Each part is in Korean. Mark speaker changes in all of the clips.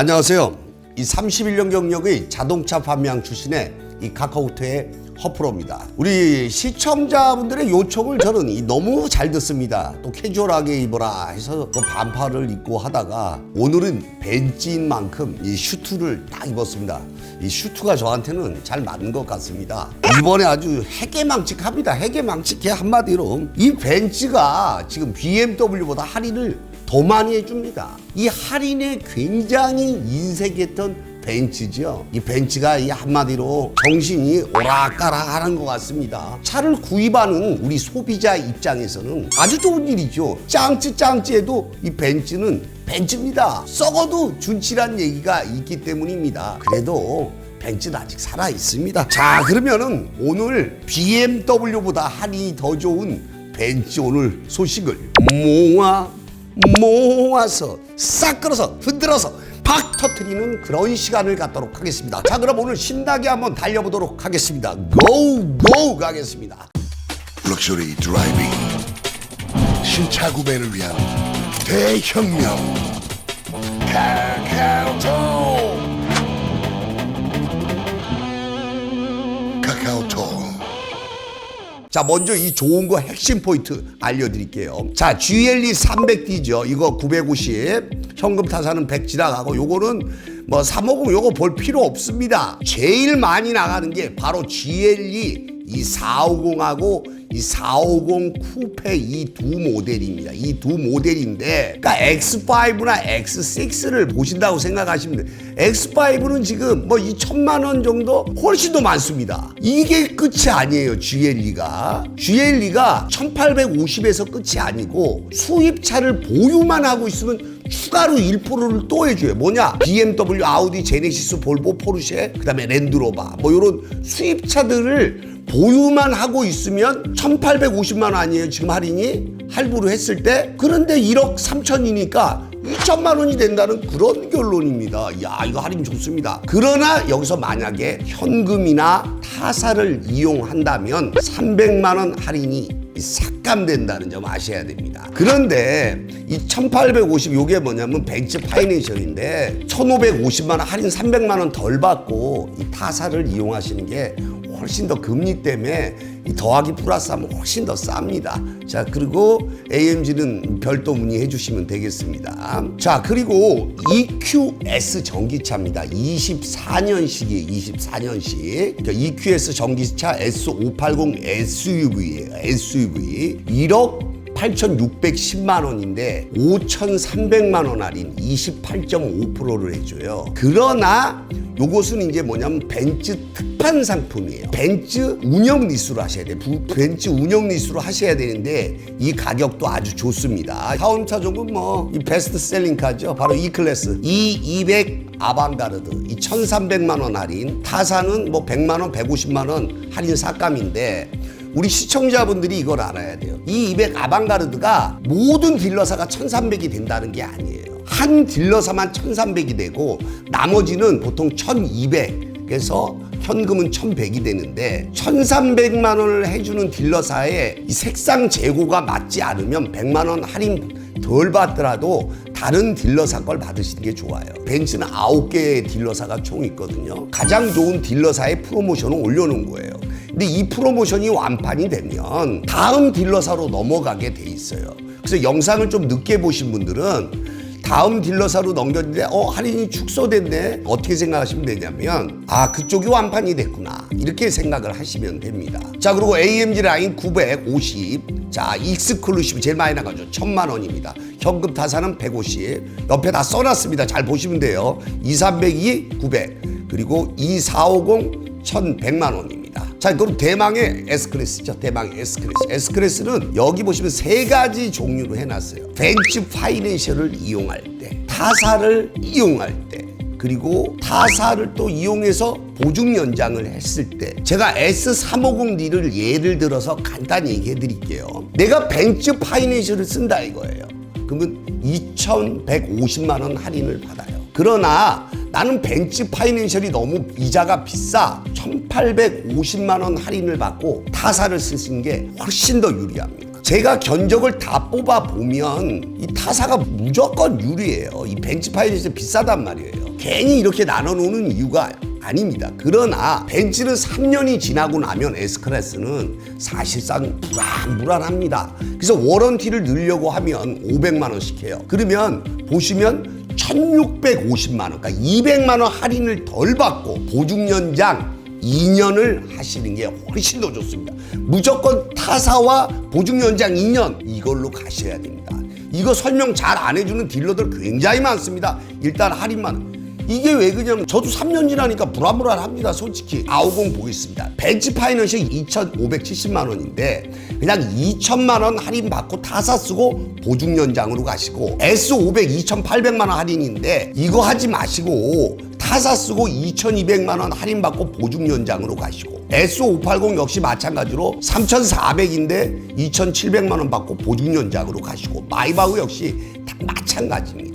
Speaker 1: 안녕하세요. 이 31년 경력의 자동차 판매왕 출신의 이 카카오톡의 허프로입니다. 우리 시청자분들의 요청을 저는 이 너무 잘 듣습니다. 또 캐주얼하게 입어라 해서 또 반팔을 입고 하다가 오늘은 벤츠인 만큼 이 슈트를 딱 입었습니다. 이 슈트가 저한테는 잘 맞는 것 같습니다. 이번에 아주 해계망측합니다. 해계망측해 한마디로 이 벤츠가 지금 BMW보다 할인을 더 많이 해줍니다. 이 할인에 굉장히 인색했던 벤츠죠. 이 벤츠가 이 한마디로 정신이 오락가락 하는 것 같습니다. 차를 구입하는 우리 소비자 입장에서는 아주 좋은 일이죠. 짱찌 짱찌해도 이 벤츠는 벤츠입니다. 썩어도 준치란 얘기가 있기 때문입니다. 그래도 벤츠는 아직 살아 있습니다. 자, 그러면은 오늘 BMW보다 할인이 더 좋은 벤츠 오늘 소식을 모아 모아서 싹 끌어서 흔들어서 팍 터트리는 그런 시간을 갖도록 하겠습니다. 자, 그럼 오늘 신나게 한번 달려보도록 하겠습니다. 고! 고! 가겠습니다.
Speaker 2: 럭셔리 드라이빙 신차 구매를 위한 대혁명 카카오톡
Speaker 1: 자, 먼저 이 좋은 거 핵심 포인트 알려드릴게요. 자, GLE 300D죠. 이거 950. 현금 타산은 100 지나가고, 요거는 뭐350 요거 볼 필요 없습니다. 제일 많이 나가는 게 바로 GLE 이 450하고 이 450 쿠페 이 두 모델입니다. 이 두 모델인데, 그러니까 X5나 X6를 보신다고 생각하시면 돼요. X5는 지금 뭐 2천만 원 정도 훨씬 더 많습니다. 이게 끝이 아니에요, GLE가. GLE가 1850에서 끝이 아니고 수입차를 보유만 하고 있으면 추가로 1%를 또 해줘요. 뭐냐? BMW, 아우디, 제네시스, 볼보, 포르쉐, 그 다음에 랜드로버, 뭐 이런 수입차들을 보유만 하고 있으면 1850만 원 아니에요 지금 할인이? 할부로 했을 때? 그런데 1억 3천이니까 2천만 원이 된다는 그런 결론입니다. 야 이거 할인 좋습니다. 그러나 여기서 만약에 현금이나 타사를 이용한다면 300만 원 할인이 삭감된다는 점 아셔야 됩니다. 그런데 이 1850 요게 뭐냐면 벤츠 파이낸셜인데 1550만 원 할인 300만 원 덜 받고 이 타사를 이용하시는 게 훨씬 더 금리 때문에 이 더하기 플러스 하면 훨씬 더 쌉니다. 자 그리고 AMG는 별도 문의해 주시면 되겠습니다. 자 그리고 EQS 전기차입니다. 24년식이에요. 24년식. 그러니까 EQS 전기차 S580 SUV예요. SUV 1억 8,610만 원인데 5,300만 원 할인 28.5%를 해줘요. 그러나 요것은 이제 뭐냐면 벤츠 특판 상품이에요. 벤츠 운영 리스로 하셔야 돼요. 부- 벤츠 운영 리스로 하셔야 되는데 이 가격도 아주 좋습니다. 다운차 종은 뭐이 베스트 셀링 카죠. 바로 E 클래스 E200 아방가르드 이 1,300만 원 할인 타사는 뭐 100만 원, 150만 원 할인 삭감인데 우리 시청자분들이 이걸 알아야 돼요. 이 200 아방가르드가 모든 딜러사가 1300이 된다는 게 아니에요. 한 딜러사만 1300이 되고 나머지는 보통 1200에서 현금은 1100이 되는데 1300만 원을 해주는 딜러사에 이 색상 재고가 맞지 않으면 100만 원 할인 덜 받더라도 다른 딜러사 걸 받으시는 게 좋아요. 벤츠는 9개의 딜러사가 총 있거든요. 가장 좋은 딜러사의 프로모션을 올려놓은 거예요. 근데 이 프로모션이 완판이 되면 다음 딜러사로 넘어가게 돼 있어요. 그래서 영상을 좀 늦게 보신 분들은 다음 딜러사로 넘겼는데 어 할인이 축소됐네. 어떻게 생각하시면 되냐면 아 그쪽이 완판이 됐구나. 이렇게 생각을 하시면 됩니다. 자 그리고 AMG 라인 950 자 익스클루시브 제일 많이 나가죠. 천만 원입니다. 현금 타산은 150 옆에 다 써놨습니다. 잘 보시면 돼요. 2302 900 그리고 2450 1100만 원입니다 자, 그럼 대망의 S클래스죠. 대망의 S클래스. S클래스는 여기 보시면 세 가지 종류로 해놨어요. 벤츠 파이낸셜을 이용할 때, 타사를 이용할 때, 그리고 타사를 또 이용해서 보증 연장을 했을 때 제가 S350D를 예를 들어서 간단히 얘기해 드릴게요. 내가 벤츠 파이낸셜을 쓴다 이거예요. 그러면 2,150만 원 할인을 받아요. 그러나 나는 벤츠 파이낸셜이 너무 이자가 비싸 1850만 원 할인을 받고 타사를 쓰신 게 훨씬 더 유리합니다 제가 견적을 다 뽑아 보면 이 타사가 무조건 유리해요 이 벤츠 파이낸셜 비싸단 말이에요 괜히 이렇게 나눠 놓는 이유가 아닙니다. 그러나 벤츠는 3년이 지나고 나면 S클래스는 사실상 불안불안합니다. 그래서 워런티를 넣으려고 하면 500만 원씩 해요. 그러면 보시면 1650만 원, 그러니까 200만 원 할인을 덜 받고 보증 연장 2년을 하시는 게 훨씬 더 좋습니다. 무조건 타사와 보증 연장 2년 이걸로 가셔야 됩니다. 이거 설명 잘 안 해주는 딜러들 굉장히 많습니다. 일단 할인만. 이게 왜 그러냐면 저도 3년 지나니까 불안불안합니다. 솔직히. 아우공 보겠습니다. 벤츠 파이낸셜 2,570만 원인데 그냥 2천만 원 할인 받고 타사 쓰고 보증 연장으로 가시고 S500 2,800만 원 할인인데 이거 하지 마시고 타사 쓰고 2,200만 원 할인 받고 보증 연장으로 가시고 S580 역시 마찬가지로 3,400인데 2,700만 원 받고 보증 연장으로 가시고 마이바흐 역시 다 마찬가지입니다.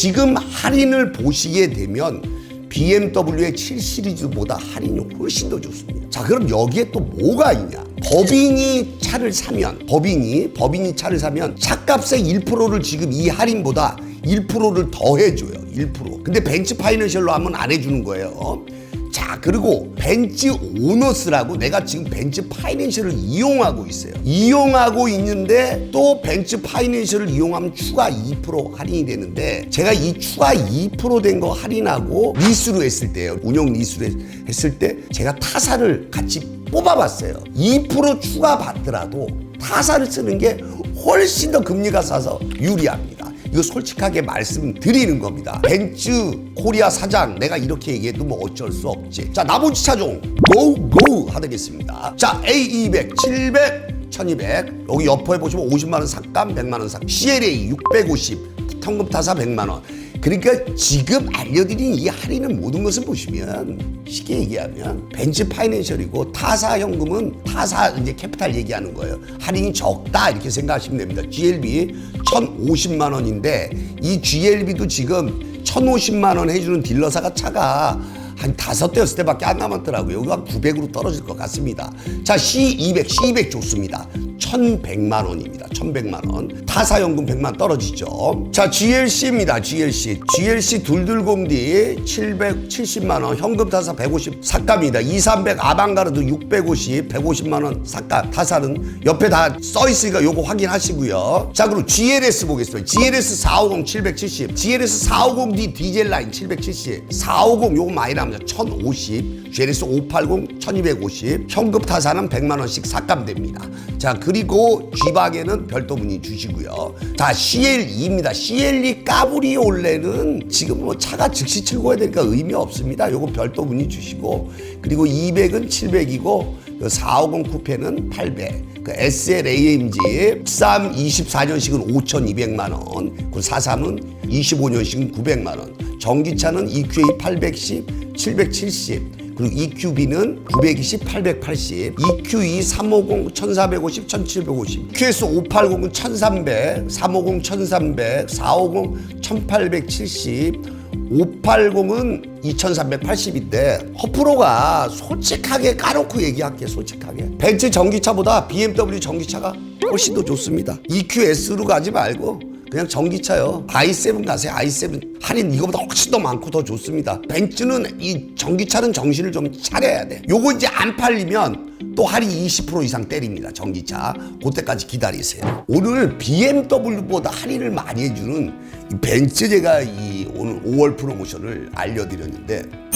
Speaker 1: 지금 할인을 보시게 되면 BMW의 7 시리즈보다 할인이 훨씬 더 좋습니다. 자, 그럼 여기에 또 뭐가 있냐? 법인이 차를 사면, 법인이, 법인이 차를 사면 차값의 1%를 지금 이 할인보다 1%를 더 해줘요. 1%. 근데 벤츠 파이낸셜로 하면 안 해주는 거예요. 자 그리고 벤츠 오너스라고 내가 지금 벤츠 파이낸셜을 이용하고 있어요. 이용하고 있는데 또 벤츠 파이낸셜을 이용하면 추가 2% 할인이 되는데 제가 이 추가 2%된 거 할인하고 리스로 했을 때요. 운영 리스로 했을 때 제가 타사를 같이 뽑아봤어요. 2% 추가 받더라도 타사를 쓰는 게 훨씬 더 금리가 싸서 유리합니다 이거 솔직하게 말씀드리는 겁니다. 벤츠 코리아 사장 내가 이렇게 얘기해도 뭐 어쩔 수 없지. 자 나머지 차종 고고 하겠습니다. 자 A200, 700, 1200 여기 옆에 보시면 50만 원 삭감, 100만 원 삭감. CLA 650, 현금 타사 100만 원. 그러니까 지금 알려드린 이 할인은 모든 것을 보시면 쉽게 얘기하면 벤츠 파이낸셜이고 타사 현금은 타사 이제 캐피탈 얘기하는 거예요. 할인이 적다 이렇게 생각하시면 됩니다. GLB 1,050만 원인데 이 GLB도 지금 1,050만 원 해주는 딜러사가 차가 한 다섯 대 여섯 대밖에 안 남았더라고요. 여기가 900으로 떨어질 것 같습니다. 자, C200, C200 좋습니다. 1,100만 원입니다. 1,100만 원. 타사연금 100만 떨어지죠. 자, GLC입니다. GLC. GLC 둘둘공디 770만 원, 현금 타사 150 삭감입니다. 2300 아방가르드 650, 150만 원 삭감. 타사는 옆에 다 써 있으니까 요거 확인하시고요. 자, 그리고 GLS 보겠습니다. GLS 450 770, GLS 450D 디젤 라인 770, 450 요거 많이 나옵니다. 1050, GLS 580 1250, 현금 타사는 100만 원씩 삭감됩니다. 자, 그리 고 G박에는 별도 문의 주시고요. 자, CL2입니다. CL2 까브리올레는 지금 뭐 차가 즉시 출고해야 되니까 의미 없습니다. 요거 별도 문의 주시고 그리고 200은 700이고 450 쿠페는 800. 그 SL AMG 13 24년식은 5,200만 원. 그 43은 25년식은 900만 원. 전기차는 EQA 810, 770. 그리고 EQB는 920, 880, EQE 350, 1450, 1750, QS 580은 1300, 350, 1300, 450, 1870, 580은 2380인데 허프로가 솔직하게 까놓고 얘기할게 솔직하게. 벤츠 전기차보다 BMW 전기차가 훨씬 더 좋습니다. EQS로 가지 말고 그냥 전기차요 i7 가세요 i7 할인 이거보다 훨씬 더 많고 더 좋습니다 벤츠는 이 전기차는 정신을 좀 차려야 돼 요거 이제 안 팔리면 또 할인 20% 이상 때립니다 전기차 그때까지 기다리세요 오늘 BMW보다 할인을 많이 해주는 이 벤츠 제가 이 오늘 5월 프로모션을 알려드렸는데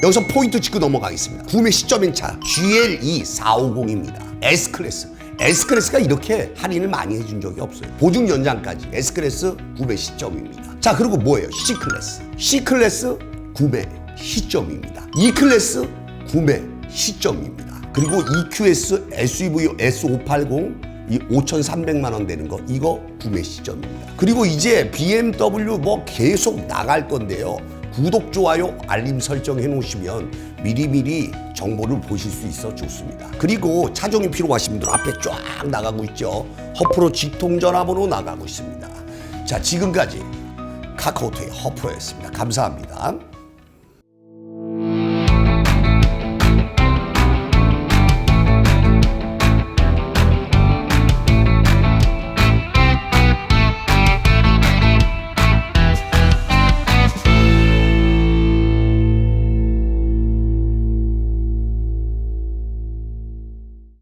Speaker 1: 여기서 포인트 짚고 넘어가겠습니다. 구매 시점인 차 GLE 450입니다. S클래스. S클래스가 이렇게 할인을 많이 해준 적이 없어요. 보증 연장까지 S클래스 구매 시점입니다. 자 그리고 뭐예요? C클래스. C클래스 구매 시점입니다. E클래스 구매 시점입니다. 그리고 EQS SUV S580 이 5,300만 원 되는 거 이거 구매 시점입니다. 그리고 이제 BMW 뭐 계속 나갈 건데요. 구독, 좋아요, 알림 설정 해놓으시면 미리미리 정보를 보실 수 있어 좋습니다. 그리고 차종이 필요하신 분들 앞에 쫙 나가고 있죠. 허프로 직통전화번호 나가고 있습니다. 자, 지금까지 카카오톡의 허프로였습니다. 감사합니다.